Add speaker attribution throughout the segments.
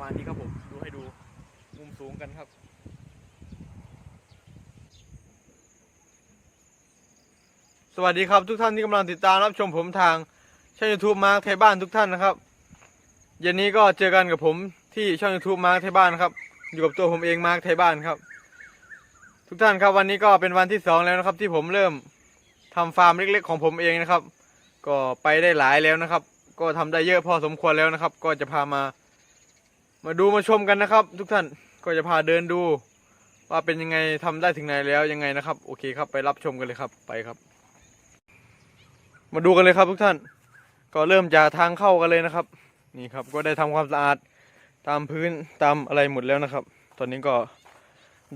Speaker 1: มาณนี้ครับผม ดูให้ดูมุมสูงกันครับสวัสดีครับทุกท่านที่กำลังติดตามรับชมผมทางช่องยูทูบมาร์คไทยบ้านทุกท่านนะครับเย็นนี้ก็เจอกันกับผมที่ช่องยูทูบมาร์คไทยบ้านครับ อยู่กับตัวผมเองมาร์คไทยบ้านครับ ทุกท่านครับวันนี้ก็เป็นวันที่สองแล้วนะครับ ที่ผมเริ่มทำฟาร์มเล็ก ๆ ของผมเองนะครับ ก็ไปได้หลายแล้วนะครับ ก็ทำได้เยอะพอสมควรแล้วนะครับ ก็จะพามา มาดูมาชมกันนะครับ ทุกท่านก็จะพาเดินดู ว่าเป็นยังไงทำได้ถึงไหนแล้วยังไงนะครับ โอเคครับไปรับชมกันเลยครับไปครับ มาดูกันเลยครับทุกท่าน ก็เริ่มจากทางเข้ากันเลยนะครับ นี่ครับก็ได้ทำความสะอาดตามพื้นตามอะไรหมดแล้วนะครับ ตอนนี้ก็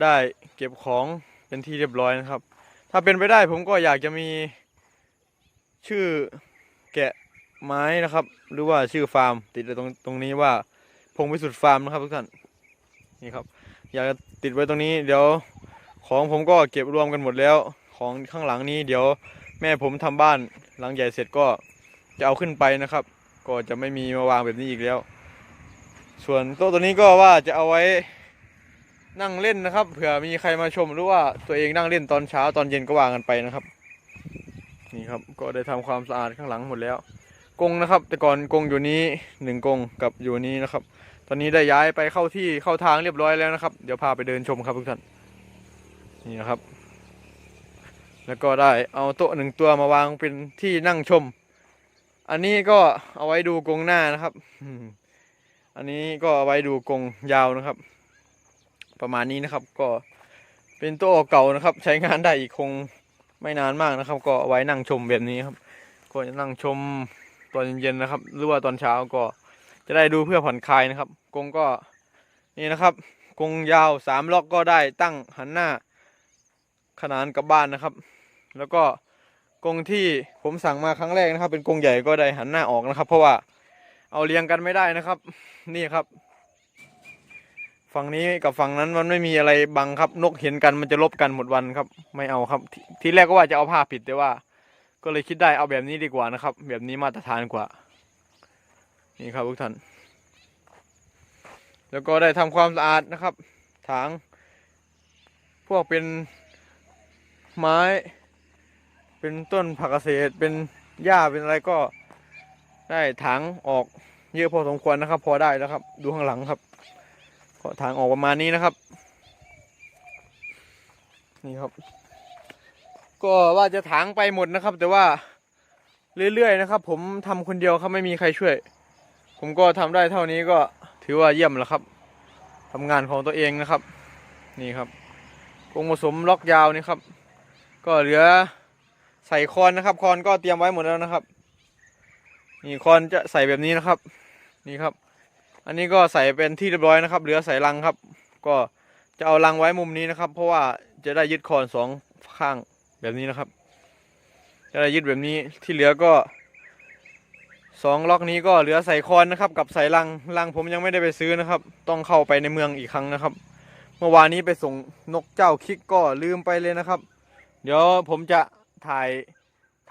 Speaker 1: ได้เก็บของเป็นที่เรียบร้อยนะครับ ถ้าเป็นไปได้ผมก็อยากจะมีชื่อแกะไม้นะครับ หรือว่าชื่อฟาร์ม ติดตรงตรงนี้ว่า พงวิสุทธิ์ฟาร์มนะครับทุกท่านนี่ครับ อยากจะติดไว้ตรงนี้เดี๋ยวของผมก็เก็บรวมกันหมดแล้ว ของข้างหลังนี้เดี๋ยวแม่ผมทำบ้านหลังใหญ่เสร็จก็จะเอาขึ้นไปนะครับ ก็จะไม่มีมาวางแบบนี้อีกแล้ว ส่วนโต๊ะตัวนี้ก็ว่าจะเอาไว้นั่งเล่นนะครับ เผื่อมีใครมาชมหรือว่าตัวเองนั่งเล่นตอนเช้าตอนเย็นก็วางกันไปนะครับ นี่ครับก็ได้ทำความสะอาดข้างหลังหมดแล้ว กงนะครับ แต่ก่อนกงอยู่นี้หนึ่งกงกับอยู่นี้นะครับ ตอนนี้ได้ย้ายไปเข้าที่เข้าทางเรียบร้อยแล้วนะครับ เดี๋ยวพาไปเดินชมครับทุกท่านนี่นะครับ แล้วก็ได้เอาโต๊ะหนึ่งตัวมาวางเป็นที่นั่งชม อันนี้ก็เอาไว้ดูกงหน้านะครับ อันนี้ก็เอาไว้ดูกงยาวนะครับ ประมาณนี้นะครับ ก็เป็นโต๊ะเก่านะครับ ใช้งานได้อีกคงไม่นานมากนะครับ ก็เอาไว้นั่งชมแบบนี้ครับ ก็จะนั่งชม ตอนเย็นๆนะครับ หรือว่าตอนเช้าก็จะได้ดูเพื่อผ่อนคลายนะครับกรงก็นี่นะครับกรงยาวสามล็อกก็ได้ตั้งหันหน้าขนานกับบ้านนะครับ แล้วก็กรงที่ผมสั่งมาครั้งแรกนะครับ เป็นกรงใหญ่ก็ได้หันหน้าออกนะครับ เพราะว่าเอาเรียงกันไม่ได้นะครับ นี่ครับ ฝั่งนี้กับฝั่งนั้นมันไม่มีอะไรบังครับ นกเห็นกันมันจะลบกันหมดวันครับ ไม่เอาครับททีแรกก็ว่าจะเอาผ้าปิดแต่ว่า ก็เลยคิดได้เอาแบบนี้ดีกว่านะครับ แบบนี้มาตรฐานกว่า นี่ครับทุกท่าน แล้วก็ได้ทำความสะอาดนะครับถางพวกเป็นไม้ เป็นต้นผักเกษตร เป็นหญ้าเป็นอะไรก็ได้ถางออกเยอะพอสมควรนะครับ พอได้แล้วครับ ดูข้างหลังครับ ก็ถางออกประมาณนี้นะครับ นี่ครับ ก็ว่าจะถางไปหมดนะครับ แต่ว่าเรื่อยๆนะครับ ผมทำคนเดียวครับไม่มีใครช่วย ผมก็ทำได้เท่านี้ก็ถือว่าเยี่ยมแล้วครับทำงานของตัวเองนะครับ นี่ครับกงผสมล็อกยาวนี่ครับ ก็เหลือใส่คอนนะครับคอนก็เตรียมไว้หมดแล้วนะครับ นี่คอนจะใส่แบบนี้นะครับ นี่ครับ อันนี้ก็ใส่เป็นที่เรียบร้อยนะครับ เหลือใส่ลังครับ ก็จะเอาลังไว้มุมนี้นะครับ เพราะว่าจะได้ยึดคอนสองข้าง แบบนี้นะครับจะได้ยึดแบบนี้ที่เหลือก็สองล็อกนี้ก็เหลือใส่คอนนะครับ กับใส่ลังลังผมยังไม่ได้ไปซื้อนะครับ ต้องเข้าไปในเมืองอีกครั้งนะครับ เมื่อวานนี้ไปส่งนกเจ้าคิกก็ลืมไปเลยนะครับ เดี๋ยวผมจะถ่าย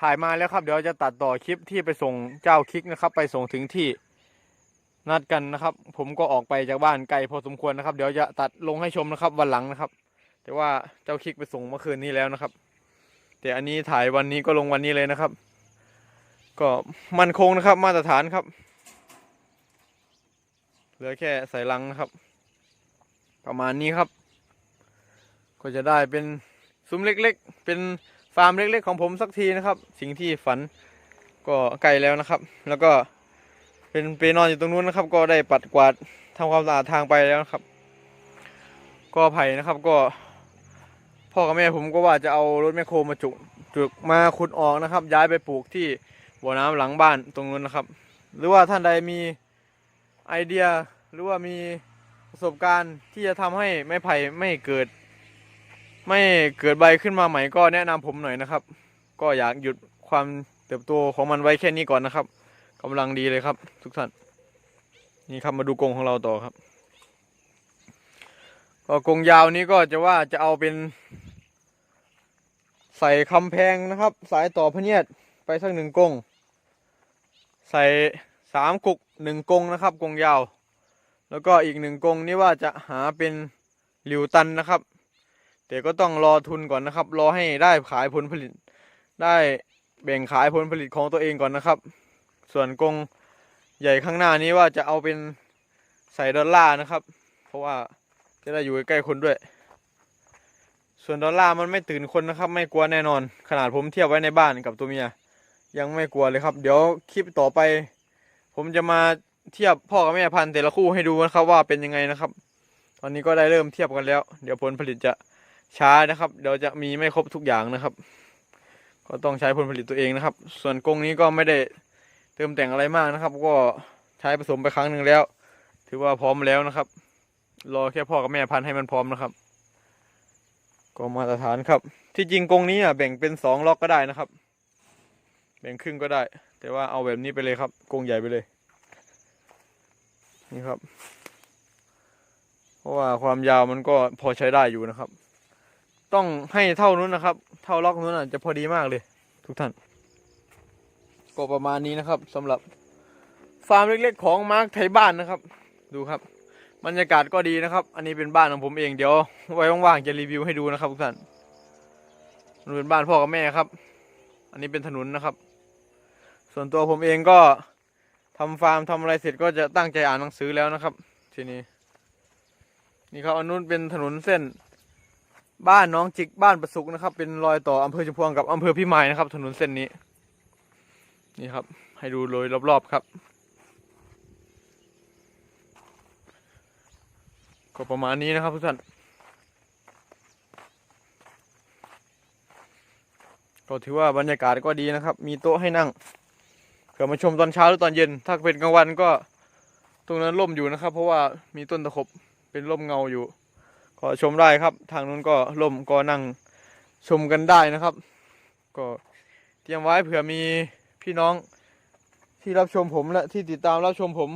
Speaker 1: ถ่ายมาแล้วครับ เดี๋ยวจะตัดต่อคลิปที่ไปส่งเจ้าคิกนะครับ ไปส่งถึงที่นัดกันนะครับ ผมก็ออกไปจากบ้านไกลพอสมควรนะครับ เดี๋ยวจะตัดลงให้ชมนะครับ วันหลังนะครับ แต่ว่าเจ้าคิกไปส่งเมื่อคืนนี้แล้วนะครับ แต่อันนี้ถ่ายวันนี้ก็ลงวันนี้เลยนะครับ ก็มันคงนะครับมาตรฐานครับ เหลือแค่ใส่ลังนะครับ ประมาณนี้ครับ ก็จะได้เป็นซุ้มเล็ก ๆ เป็นฟาร์มเล็ก ๆ ของผมสักทีนะครับ สิ่งที่ฝันก็ใกล้แล้วนะครับ แล้วก็เป็นเปนอนอยู่ตรงนู้นนะครับ ก็ได้ปัดกวาดทำความสะอาดทางไปแล้วนะครับ ก็ไผ่นะครับก็ พ่อกับแม่ผมก็ว่าจะเอารถแมคโครมาจุกจุกมาขุดออกนะครับ ย้ายไปปลูกที่บ่อน้ำหลังบ้านตรงนู้นนะครับ หรือว่าท่านใดมีไอเดียหรือว่ามีประสบการณ์ที่จะทำให้ไม้ไผ่ไม่เกิด ไม่เกิดใบขึ้นมาใหม่ก็แนะนำผมหน่อยนะครับ ก็อยากหยุดความเติบโตของมันไว้แค่นี้ก่อนนะครับกำลังดีเลยครับ ทุกท่านนี่ครับมาดูกรงของเราต่อครับ ก็กรงยาวนี้ก็จะว่าจะเอาเป็น ใส่คำแพงนะครับ สายต่อพเนียดไปสักหนึ่งกรงใส่สามกุกหนึ่งกรงนะครับกรงยาว แล้วก็อีกหนึ่งกรงนี่ว่าจะหาเป็นหลิวตันนะครับ แต่ก็ต้องรอทุนก่อนนะครับ รอให้ได้ขายผลผลิต ได้แบ่งขายผลผลิตของตัวเองก่อนนะครับ ส่วนกรงใหญ่ข้างหน้านี้ว่าจะเอาเป็นใส่ดอลลาร์นะครับ เพราะว่า จะได้อยู่ใกล้ๆคนด้วย ส่วนดอลลาร์มันไม่ตื่นคนนะครับ ไม่กลัวแน่นอน ขนาดผมเทียบไว้ในบ้านกับตัวเมีย ยังไม่กลัวเลยครับ เดี๋ยวคลิปต่อไป ผมจะมาเทียบพ่อกับแม่พันธุ์แต่ละคู่ให้ดูนะครับว่าเป็นยังไงนะครับ ตอนนี้ก็ได้เริ่มเทียบกันแล้ว เดี๋ยวผลผลิตจะช้านะครับ เดี๋ยวจะมีไม่ครบทุกอย่างนะครับ ก็ต้องใช้ผลผลิตตัวเองนะครับ ส่วนกรงนี้ก็ไม่ได้เติมแต่งอะไรมากนะครับ ก็ใช้ผสมไปครั้งหนึ่งแล้ว ถือว่าพร้อมแล้วนะครับ รอแค่พ่อกับแม่พันธุ์ให้มันพร้อมนะครับ ก็มาตรฐานครับ ที่จริงกรงนี้อะแบ่งเป็นสองล็อกก็ได้นะครับ แบ่งครึ่งก็ได้ แต่ว่าเอาแบบนี้ไปเลยครับกรงใหญ่ไปเลย นี่ครับ เพราะว่าความยาวมันก็พอใช้ได้อยู่นะครับ ต้องให้เท่านู้นนะครับ เท่าล็อกนู้นอะจะพอดีมากเลย ทุกท่าน ก็ประมาณนี้นะครับสำหรับฟาร์มเล็กๆของมาร์คไทยบ้านนะครับ ดูครับ บรรยากาศก็ดีนะครับ อันนี้เป็นบ้านของผมเองเดี๋ยวไว้ว่างๆจะรีวิวให้ดูนะครับทุกท่านมันเป็นบ้านพ่อกับแม่ครับ อันนี้เป็นถนนนะครับ ส่วนตัวผมเองก็ทำฟาร์มทำอะไรเสร็จก็จะตั้งใจอ่านหนังสือแล้วนะครับ ทีนี้ นี่ครับอันนู้นเป็นถนนเส้น บ้านน้องจิกบ้านประสุกนะครับ เป็นรอยต่ออำเภอชุมพวงกับอำเภอพิมายนะครับ ถนนเส้นนี้ นี่ครับ ให้ดูโดยรอบๆครับ ก็ประมาณนี้นะครับทุกท่านก็ถือว่าบรรยากาศก็ดีนะครับ มีโต๊ะให้นั่งเผื่อมาชมตอนเช้าหรือตอนเย็น ถ้าเป็นกลางวันก็ตรงนั้นร่มอยู่นะครับ เพราะว่ามีต้นตะขบเป็นร่มเงาอยู่ ก็ชมได้ครับ ทางนู้นก็ร่มก็นั่งชมกันได้นะครับ ก็เตรียมไว้เผื่อมีพี่น้องที่รับชมผมและที่ติดตามรับชมผม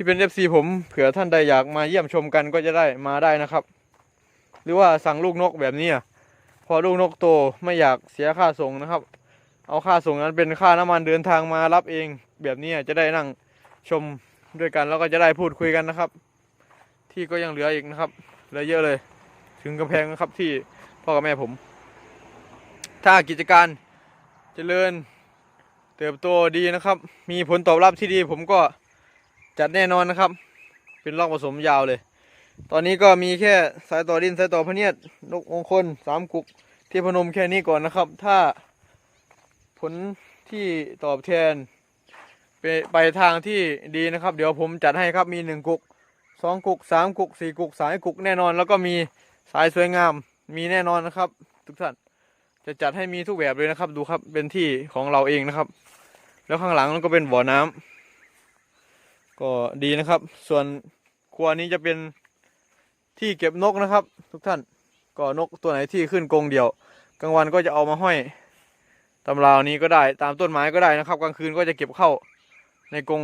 Speaker 1: ที่เป็น FC ผมเผื่อท่านใดอยากมาเยี่ยมชมกันก็จะได้มาได้นะครับ หรือว่าสั่งลูกนกแบบนี้พอลูกนกโตไม่อยากเสียค่าส่งนะครับ เอาค่าส่งนั้นเป็นค่าน้ำมันเดินทางมารับเองแบบนี้จะได้นั่งชมด้วยกันแล้วก็จะได้พูดคุยกันนะครับ ที่ก็ยังเหลืออีกนะครับเหลือเยอะเลย ถึงกำแพงนะครับที่พ่อกับแม่ผม ถ้ากิจการเจริญเติบโตดีนะครับ มีผลตอบรับที่ดีผมก็ จัดแน่นอนนะครับ เป็นลอกผสมยาวเลย ตอนนี้ก็มีแค่สายต่อดินสายต่อพเนียดนกมงคลสามกุกที่พนมแค่นี้ก่อนนะครับ ถ้าผลที่ตอบแทนไปไปทางที่ดีนะครับ เดี๋ยวผมจัดให้ครับมีหนึ่งกุกสองกุกสามกุกสี่กุกสายกุกแน่นอน แล้วก็มีสายสวยงามมีแน่นอนนะครับ ทุกท่านจะจัดให้มีทุกแบบเลยนะครับ ดูครับเป็นที่ของเราเองนะครับ แล้วข้างหลังก็เป็นบ่อน้ำ ก็ดีนะครับ ส่วนครัวนี้จะเป็นที่เก็บนกนะครับ ทุกท่านก็นกตัวไหนที่ขึ้นกรงเดี่ยวกลางวันก็จะเอามาห้อยตำราวนี้ก็ได้ตามต้นไม้ก็ได้นะครับ กลางคืนก็จะเก็บเข้าในกรง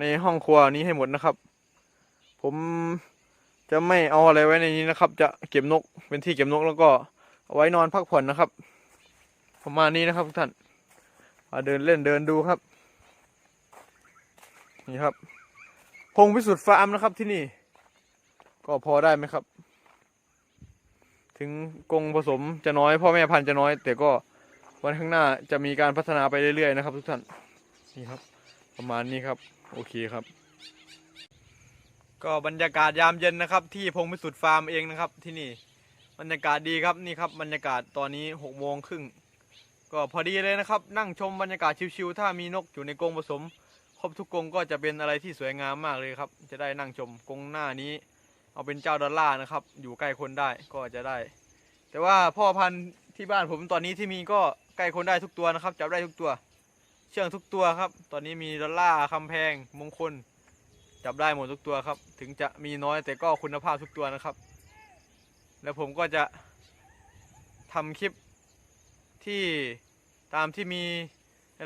Speaker 1: ในห้องครัวนี้ให้หมดนะครับ ผมจะไม่เอาอะไรไว้ในนี้นะครับ จะเก็บนกเป็นที่เก็บนกแล้วก็เอาไว้นอนพักผ่อนนะครับ ประมาณนี้นะครับทุกท่านมาเดินเล่นเดินดูครับ นี่ครับ พงพิสุทธิ์ฟาร์มนะครับที่นี่ ก็พอได้ไหมครับ ถึงกงผสมจะน้อย พ่อแม่พันธุ์จะน้อย แต่ก็วันข้างหน้าจะมีการพัฒนาไปเรื่อยๆนะครับ ทุกท่านนี่ครับ ประมาณนี้ครับ โอเคครับ ก็บรรยากาศยามเย็นนะครับ ที่พงพิสุทธิ์ฟาร์มเองนะครับ ที่นี่บรรยากาศดีครับนี่ครับ บรรยากาศตอนนี้หกโมงครึ่งก็พอดีเลยนะครับ นั่งชมบรรยากาศชิวๆถ้ามีนกอยู่ในกรงผสม รบทุกกรงก็จะเป็นอะไรที่สวยงามมากเลยครับ จะได้นั่งชมกรงหน้านี้ เอาเป็นเจ้าดอลลาร์นะครับ อยู่ใกล้คนได้ก็จะได้ แต่ว่าพ่อพันธุ์ที่บ้านผมตอนนี้ที่มีก็ใกล้คนได้ทุกตัวนะครับจับได้ทุกตัว เชื่องทุกตัวครับ ตอนนี้มีดอลลาร์คำแพงมงคล จับได้หมดทุกตัวครับ ถึงจะมีน้อยแต่ก็คุณภาพทุกตัวนะครับ แล้วผมก็จะทำคลิปที่ตามที่มี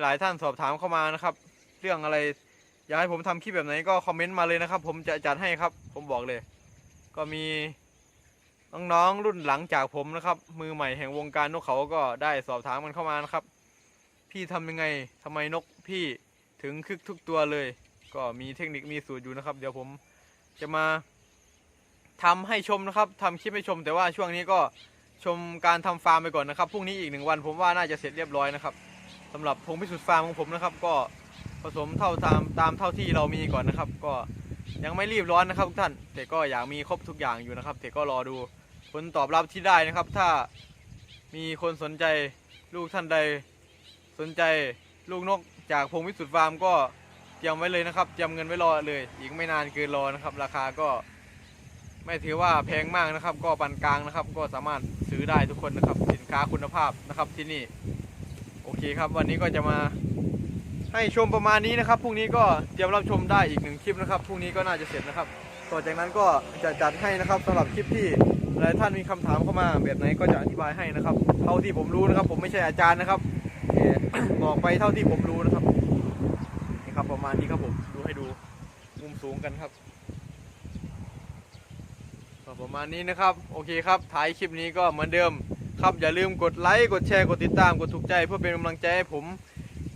Speaker 1: หลายท่านสอบถามเข้ามานะครับ เรื่องอะไร อยากให้ผมทำคลิปแบบไหนก็คอมเมนต์มาเลยนะครับ ผมจะจัดให้ครับ ผมบอกเลย ก็มีน้องๆรุ่นหลังจากผมนะครับ มือใหม่แห่งวงการนกเขาก็ได้สอบถามกันเข้ามานะครับ พี่ทำยังไงทำไมนกพี่ถึงคึกทุกตัวเลย ก็มีเทคนิคมีสูตรอยู่นะครับ เดี๋ยวผมจะมาทำให้ชมนะครับทำคลิปให้ชม แต่ว่าช่วงนี้ก็ชมการทำฟาร์มไปก่อนนะครับพรุ่งนี้อีกหนึ่งวันผมว่าน่าจะเสร็จเรียบร้อยนะครับสำหรับพงพิสุทธิ์ฟาร์มของผมนะครับ ก็ ผสมเท่าตามตามเท่าที่เรามีก่อนนะครับ ก็ยังไม่รีบร้อนนะครับทุกท่าน แต่ก็อยากมีครบทุกอย่างอยู่นะครับแต่ก็รอดูผลตอบรับที่ได้นะครับ ถ้ามีคนสนใจลูกท่านใดสนใจลูกนกจากพงวิสุทธิ์ฟาร์มก็เตรียมไว้เลยนะครับเตรียมเงินไว้รอเลย อีกไม่นานเกินรอนะครับ ราคาก็ไม่ถือว่าแพงมากนะครับ ก็ปานกลางนะครับ ก็สามารถซื้อได้ทุกคนนะครับ สินค้าคุณภาพนะครับที่นี่ โอเคครับ วันนี้ก็จะมา ให้ชมประมาณนี้นะครับพรุ่งนี้ก็เตรียมรับชมได้อีกหนึ่งคลิปนะครับพรุ่งนี้ก็น่าจะเสร็จนะครับต่อจากนั้นก็จะจัดให้นะครับสำหรับคลิปที่หลายท่านมีคำถามเข้ามาแบบไหนก็จะอธิบายให้นะครับ เท่าที่ผมรู้นะครับ ผมไม่ใช่อาจารย์นะครับบอกไปเท่าที่ผมรู้นะครับนี่ครับประมาณนี้ครับผมดูให้ดูมุมสูงกันครับประมาณนี้นะครับ โอเคครับท้ายคลิปนี้ก็เหมือนเดิม ครับอย่าลืมกดไลค์กดแชร์กดติดตามกดถูกใจ เพื่อเป็นกำลังใจให้ผม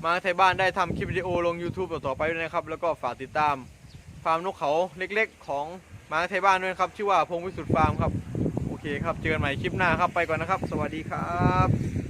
Speaker 1: มาไทยบ้านได้ทำคลิปวิดีโอลง YouTube ต่อๆไปด้วยนะครับ แล้วก็ฝากติดตามฟาร์มนกเขาเล็กๆ ของมาไทยบ้านด้วยครับ ชื่อว่าพงวิสุทธ์ฟาร์มครับ โอเคครับ เจอกันใหม่คลิปหน้าครับ ไปก่อนนะครับ สวัสดีครับ